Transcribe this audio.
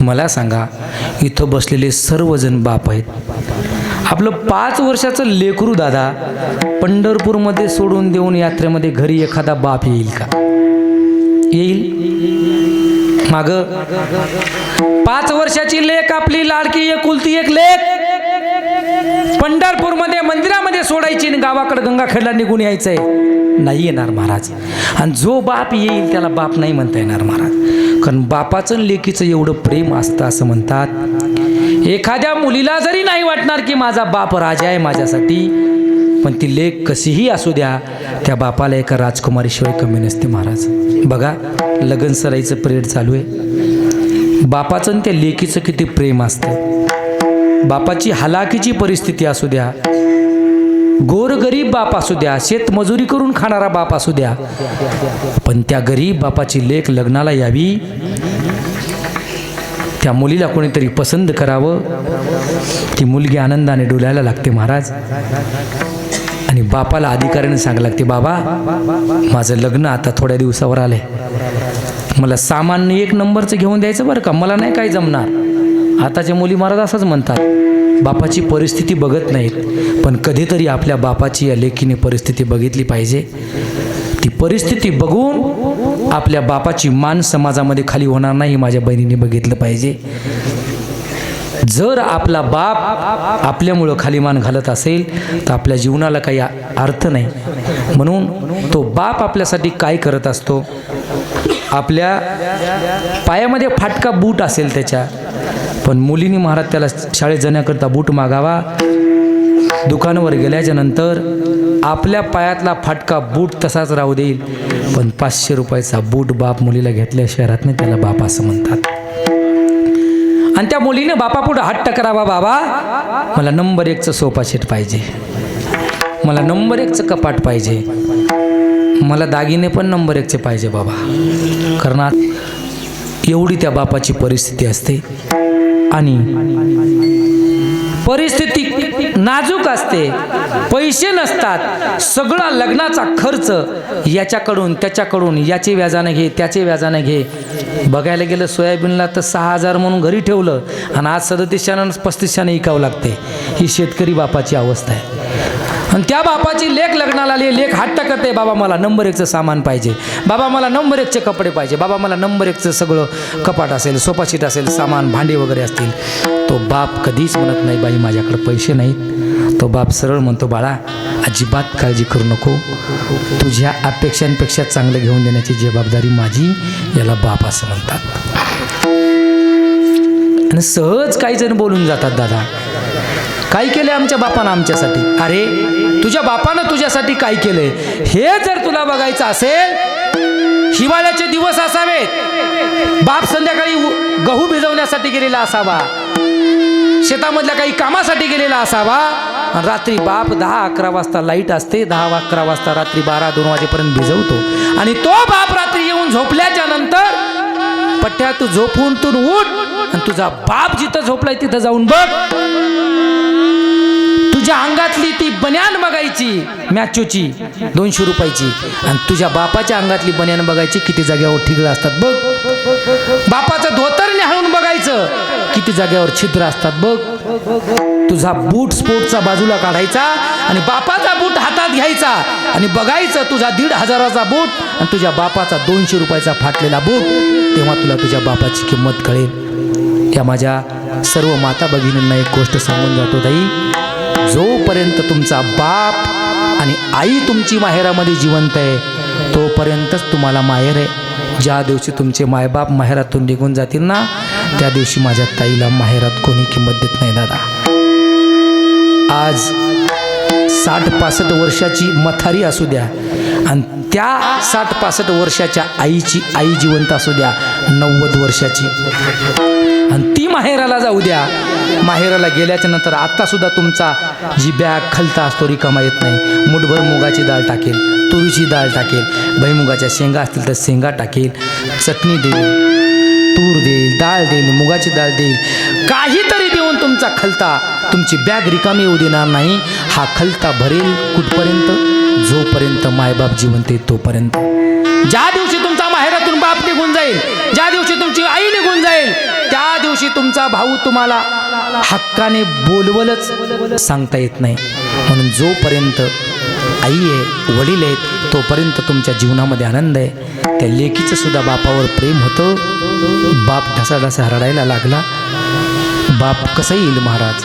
मला सांगा इथं बसलेले सर्वजण बाप आहेत. आपलं पाच वर्षाचं लेकरू दादा पंढरपूरमध्ये सोडून देऊन यात्रेमध्ये घरी एखादा बाप येईल का? येईल? माग पाच वर्षाची लेख आपली लाडकी एकुलती एक लेख पंढरपूरमध्ये मंदिरामध्ये सोडायची आणि गावाकडे गंगाखेडला निघून यायचंय. नाही येणार महाराज. आणि जो बाप येईल त्याला बाप नाही म्हणता येणार महाराज. कारण बापाचं लेकीचं एवढं प्रेम असतं असं म्हणतात. एखाद्या मुलीला जरी नाही वाटणार की माझा बाप राजा आहे माझ्यासाठी पण ती लेख कशीही असू द्या त्या बापाला एका राजकुमारीशिवाय कमी नसते महाराज. बघा लगन सराईचं पिरियड चालू आहे. बापाचं आणि त्या लेकीचं किती प्रेम असतं. बापाची हलाखीची परिस्थिती असू द्या गोरगरीब बाप असू द्या शेतमजुरी करून खाणारा बाप असू द्या. पण त्या गरीब बापाची लेख लग्नाला यावी. त्या मुलीला कोणीतरी पसंत करावं. ती मुलगी आनंदाने डोलायला लागते महाराज. आणि बापाला अधिकाऱ्याने सांगायला लागते बाबा माझं लग्न आता थोड्या दिवसावर आलंय. मला सामान्य एक नंबरचं घेऊन द्यायचं बरं का? मला नाही काय जमणार. आताच्या मुली महाराज असंच म्हणतात. बापाची परिस्थिती बघत नाहीत पण कधीतरी आपल्या बापाची या लेखीने परिस्थिती बघितली पाहिजे. ती परिस्थिती बघून आपल्या बापाची मान समाजामध्ये खाली होणार नाही माझ्या बहिणीने बघितलं पाहिजे. जर आपला बाप आपल्यामुळं खाली मान घालत असेल तर आपल्या जीवनाला काही अर्थ नाही. म्हणून तो बाप आपल्यासाठी काय करत असतो? आपल्या पायामध्ये फाटका बूट असेल त्याच्या पण मुलीने महाराज त्याला शाळेत जाण्याकरता बूट मागावा. दुकानावर गेल्याच्यानंतर आपल्या पायातला फाटका बूट तसाच राहू देईल. पण पाचशे रुपयाचा बूट बाप मुलीला घेतल्या शहरात नाही त्याला बाप असं म्हणतात. आणि त्या मुलीने बापापुढं हट्ट करावा बाबा. मला नंबर एकचं सोफा सेट पाहिजे. मला नंबर एकचं कपाट पाहिजे. मला दागिने पण नंबर एकचे पाहिजे बाबा. कारण एवढी त्या बापाची परिस्थिती असते. आणि परिस्थिती नाजूक असते. पैसे नसतात. सगळा लग्नाचा खर्च याच्याकडून त्याच्याकडून याचे व्याजाने घे त्याचे व्याजाने घे. बघायला गेलं सोयाबीनला तर सहा हजार म्हणून घरी ठेवलं आणि आज सदतीसशानं पस्तीसशाने इकावं लागते. ही शेतकरी बापाची अवस्था आहे. आणि त्या बापाची लेख लग्नाला आली. लेख हट्ट करते बाबा मला नंबर एकचं सामान पाहिजे. बाबा मला नंबर एकचे कपडे पाहिजे. बाबा मला नंबर एकचं सगळं कपाट असेल सोफाशीट असेल सामान भांडी वगैरे असतील. तो बाप कधीच म्हणत नाही बाई माझ्याकडे पैसे नाहीत. तो बाप सरळ म्हणतो बाळा अजिबात काळजी करू नको. तुझ्या अपेक्षांपेक्षा चांगलं घेऊन देण्याची जबाबदारी माझी याला बाप असं म्हणतात. आणि सहज काही जण बोलून जातात दादा काय केले आमच्या बापानं आमच्यासाठी? अरे तुझ्या बापानं तुझ्यासाठी काय केलंय? हे जर तुला बघायचं असेल हिवाळ्याचे दिवस असावेत. बाप संध्याकाळी उ- गहू भिजवण्यासाठी गेलेला असावा. शेतामधल्या काही कामासाठी गेलेला असावा. रात्री बाप दहा अकरा वाजता लाइट असते दहा अकरा वाजता रात्री बारा दोन वाजेपर्यंत भिजवतो. आणि तो बाप रात्री येऊन झोपल्याच्या नंतर पट्ट्या तू झोपून तू उठ आणि तुझा बाप जिथं झोपलाय तिथं जाऊन बघ. तुझ्या अंगातली ती बन्यान बघायची मॅचोची दोनशे रुपयाची. आणि तुझ्या बापाच्या अंगातली बन्यान बघायची किती जाग्यावर ठिगळ असतात बघ. बापाचं धोतर न्याहळून बघायचं किती जाग्यावर छिद्र असतात बघ. तुझा बूट स्पोर्टचा बाजूला काढायचा आणि बापाचा बूट हातात घ्यायचा आणि बघायचं तुझा दीड हजाराचा बूट आणि तुझ्या बापाचा दोनशे रुपयाचा फाटलेला बूट. तेव्हा तुला तुझ्या बापाची किंमत कळेल. या माझ्या सर्व माता भगिनींना एक गोष्ट सांगून जातो ताई. जोपर्यंत तुमचा बाप आणि आई तुमची माहेरामध्ये जिवंत आहे तोपर्यंतच तुम्हाला माहेर आहे. ज्या दिवशी तुमचे मायबाप माहेरातून निघून जातील ना त्या दिवशी माझ्या ताईला माहेरात कोणी किंमत देत नाही दादा. आज साठ पासष्ट वर्षाची मथारी असू द्या आणि त्या साठ पासष्ट वर्षाच्या आईची आई जिवंत असू द्या नव्वद वर्षाची. आणि ती माहेराला जाऊ द्या. माहेराला गेल्याच्यानंतर आत्तासुद्धा तुमचा जी बॅग खलता असतो रिकामा येत नाही. मुठभर मुगाची डाळ टाकेल तुरीची डाळ टाकेल भैमुगाच्या शेंगा असतील तर शेंगा टाकेल चटणी देईल तूर देईल डाळ देईल मुगाची डाळ देईल. काहीतरी देऊन तुमचा खलता तुमची बॅग रिकामी येऊ देणार नाही. हा खलता भरेल कुठपर्यंत? जोपर्यंत मायबाप जिवंत तोपर्यंत. ज्या दिवशी तुमचा माहेरातून बाप निघून जाईल ज्या दिवशी तुमची आई तुमचा भाऊ तुम्हाला हक्काने बोलवलंच सांगता येत नाही. म्हणून जोपर्यंत आई आहे वडील आहेत तोपर्यंत तुमच्या जीवनामध्ये आनंद आहे. त्या लेकीचं सुद्धा बापावर प्रेम होतं. बाप ढसाढसा हरडायला लागला. बाप कसं येईल महाराज?